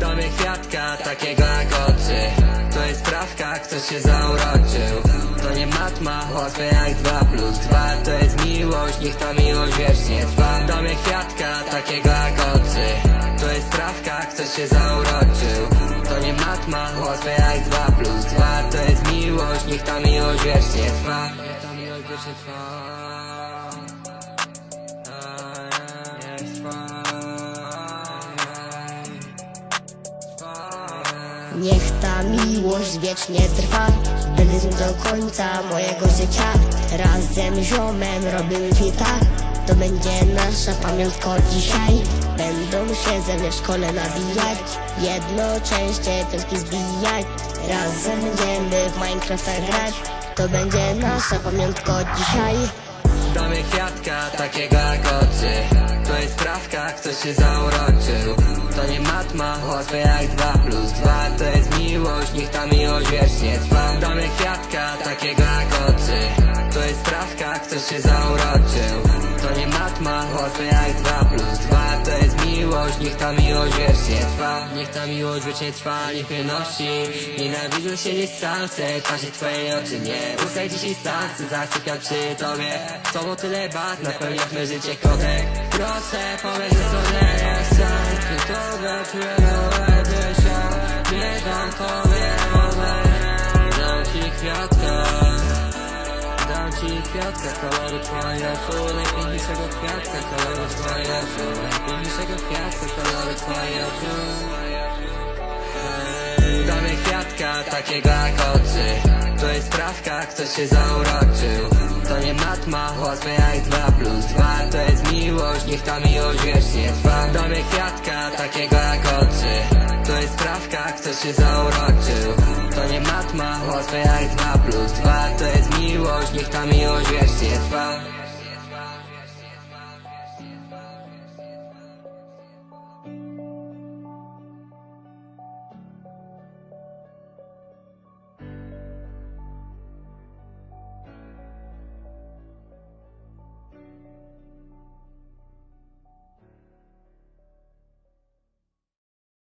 Dom jak kwiatka, takiego jak oczy. To jest prawka, ktoś się zauroczył. To nie matma, łatwe jak dwa plus dwa. To jest miłość, niech ta miłość wiecznie trwa. Dom jak kwiatka, takiego jak oczy. To jest prawka, ktoś się zauroczył. To nie matma, łatwe jak dwa plus dwa. To jest miłość, niech ta miłość wiecznie trwa. Niech ta miłość wiecznie trwa. Niech ta miłość wiecznie trwa Będę do końca mojego życia. Razem ziomem robimy fita To będzie nasza pamiątka dzisiaj. Będą się ze mnie w szkole nabijać Jednocześnie piątki zbijać. Razem będziemy w Minecrafta grać To będzie nasza pamiątka dzisiaj. Damy kwiatka, takiego jak oczy jest sprawka, ktoś się zauroczył. To nie matma, łatwe jak 2 plus 2 To jest miłość, niech ta miłość wiecznie trwa. Damy kwiatka, takiego To nie matma, łatwe jak 2 plus 2 To jest miłość, niech ta miłość wiecznie trwa. Niech ta miłość wiecznie trwa, niech mnie nosi. Nienawidzę siedzieć sam, chcę patrzeć w twoje oczy Nie ustaj dzisiaj sam, chcę zasypiać przy tobie. Tobą tyle bat, napełniać me życie kotek. Proszę, powiedz, że to nie jest sen Przy tobie czuję nowego się Nie dam tobie wodę Dam ci kwiatka kwiatka, koloru twoje oczu Najpiękniejszego kwiatka, koloru twoje oczu Najpiękniejszego kwiatka, koloru twoje oczu Damy kwiatka, takiego jak oczy. To jest sprawka, ktoś się zauroczył. To nie matma, łatwe jak 2 plus 2 To jest miłość, niech ta miłość wiecznie trwa. Damy kwiatka, takiego jak oczy. To jest sprawka, ktoś się zauroczył. To nie matma, łatwe jak 2 plus 2